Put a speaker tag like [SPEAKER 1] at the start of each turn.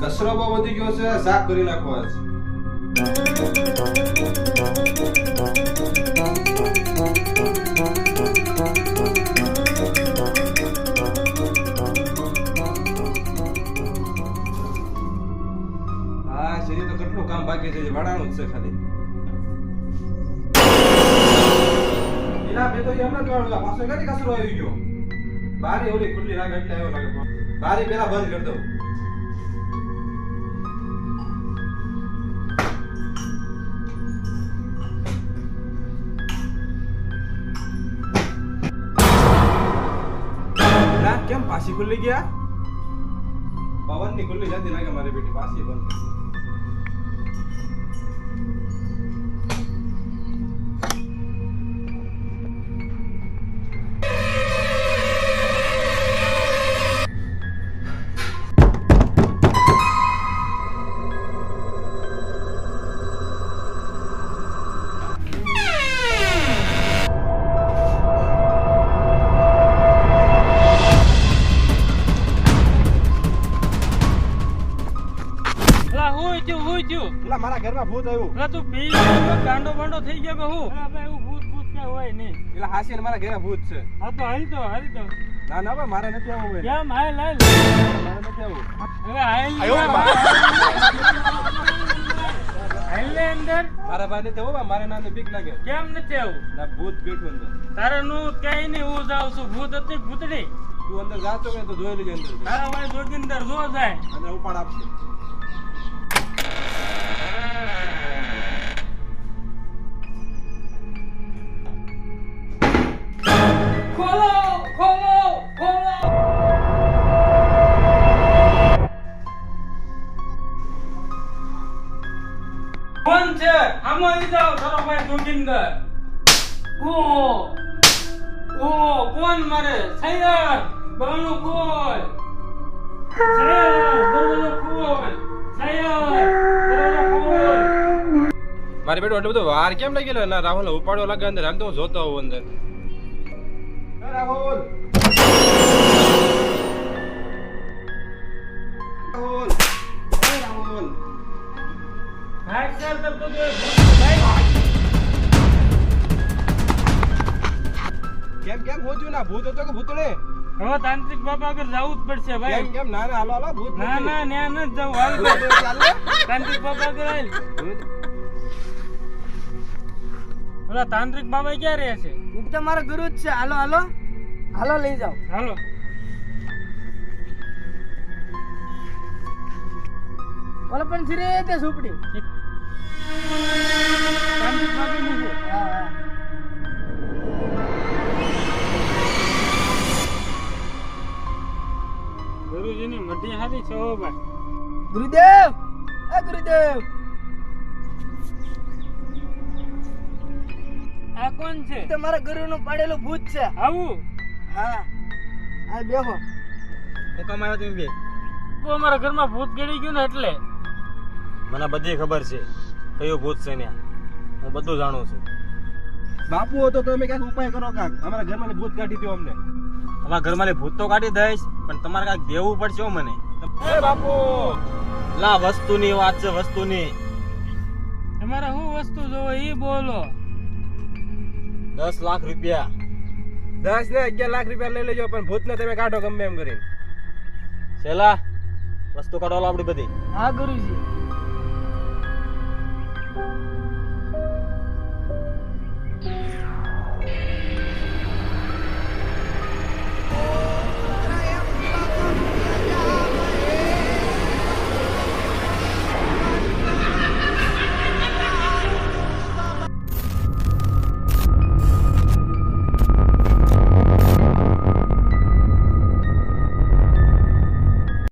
[SPEAKER 1] કચરો વધી ગયો છે સાફ કરી નાખો આજ. હા, શરીર તો કેટલું કામ બાકી છે, વાળાનું જ છે ખાલી. બે તો એમ જ વાળું કચરો આવી ગયો? બારી ઓલી ખુલ્લી રાખ, એટલે આવ્યો બારી પેલા બંધ કરી દઉં. કેમ પાછી ખુલ્લી ગયા? પવનની ખુલ્લી જતી લાગે મારી બેટી પાછી બંધ
[SPEAKER 2] અલા હું થયું હું થયું.
[SPEAKER 1] પેલા મારા ઘરમાં ભૂત આવ્યું.
[SPEAKER 2] લા તું પી ગયો ગાંડો બાંડો થઈ ગયો કે હું? એવું ભૂત ભૂત કે હોય નહીં.
[SPEAKER 1] પેલા હાસી ને મારા ઘરે ભૂત છે.
[SPEAKER 2] હા તો હાલ તો હાલ તો.
[SPEAKER 1] ના ના ભાઈ મારે નથી આવવું ભાઈ
[SPEAKER 2] કેમ? હાલ હાલ.
[SPEAKER 1] મારે નથી આવવું.
[SPEAKER 2] હવે હાલ. લે અંદર.
[SPEAKER 1] મારા ભાઈ નથી આવવું મારે નાની બીક લાગે.
[SPEAKER 2] કેમ નથી આવું
[SPEAKER 1] ના ભૂત બેઠું અંદર.
[SPEAKER 2] તારે નું કઈ નહીં હું જાઉં છું. ભૂત હતી ભૂતડી.
[SPEAKER 1] તું અંદર જાતો કે તો જોઈ લેજે અંદર
[SPEAKER 2] તારા ભાઈ જોગિંદર જો જાય.
[SPEAKER 1] અને ઉપાડ આપશે.
[SPEAKER 2] આમાં આવી જાઓ તારો ભાઈ જોગિંદર ઓ ઓ કોણ મારે સૈયદ બાણું ખોલ સૈયદ દરવાજો ખોલ સૈયદ દરવાજો ખોલ
[SPEAKER 1] મારી બેટો એટલો બધો વાર કેમ લાગેલો ના રાહુલ ઉપાડો લાગે અંદર હાલ તો હું જોતો હોઉં અંદર. રાહુલ. રાહુલ રાહુલ.
[SPEAKER 2] ભાઈ સર તબ તો જો
[SPEAKER 1] કેમ કેમ હોજ્યું ના? ભૂત હતો કે ભૂતળે?
[SPEAKER 2] હવે તાંત્રિક બાબા આગળ જવું જ પડશે ભાઈ.
[SPEAKER 1] કેમ ના ના હાલો હાલો ભૂત
[SPEAKER 2] ના ના ન્યા ન જવું. હાલ. તાંત્રિક બાબા આગળ હાલ. ઓલા તાંત્રિક બાબા ક્યાં રહે છે?
[SPEAKER 3] હું તો મારો ગુરુ જ છે. હાલો હાલો. હાલો લઈ જાઓ.
[SPEAKER 2] હાલો.
[SPEAKER 3] ઓલા પણ ફિરે તે ઝૂંપડી.
[SPEAKER 2] ગુરુજીની મઢી હારી છે ભાઈ.
[SPEAKER 3] ગુરુદેવ! એ ગુરુદેવ!
[SPEAKER 2] આ કોણ છે?
[SPEAKER 3] તો મારા ગુરુનું પડેલું ભૂત છે.
[SPEAKER 2] આવું?
[SPEAKER 3] હા. આ બેહો.
[SPEAKER 4] હું કામ આવ્યો તમે બે?
[SPEAKER 2] તો અમારા ઘરમાં ભૂત ગળી ગયું ને એટલે.
[SPEAKER 4] મને બધી ખબર છે કયું ભૂત છે ને હું બધું જાણું છું.
[SPEAKER 1] બાપુ હતો તો તમે ક્યાંક ઉપાય કરો કાક. અમારા ઘરમાં ભૂત કાઢી દો અમને.
[SPEAKER 4] તમારા ઘરમાં ભૂત તો કાઢી દઈશ પણ તમારે કાંઈક દેવું પડશે મને.
[SPEAKER 1] બાપુ!
[SPEAKER 4] લા વસ્તુની વાત છે વસ્તુની.
[SPEAKER 2] તમારે શું વસ્તુ જોવો એ બોલો.
[SPEAKER 4] દસ લાખ રૂપિયા.
[SPEAKER 1] દસ ને અગિયાર લાખ રૂપિયા લઈ લેજો પણ ભૂતને તમે કાઢો ગમે એમ કરી
[SPEAKER 4] છેલ્લા વસ્તુ કાઢો આપડી બધી.
[SPEAKER 3] હા ગુરુજી.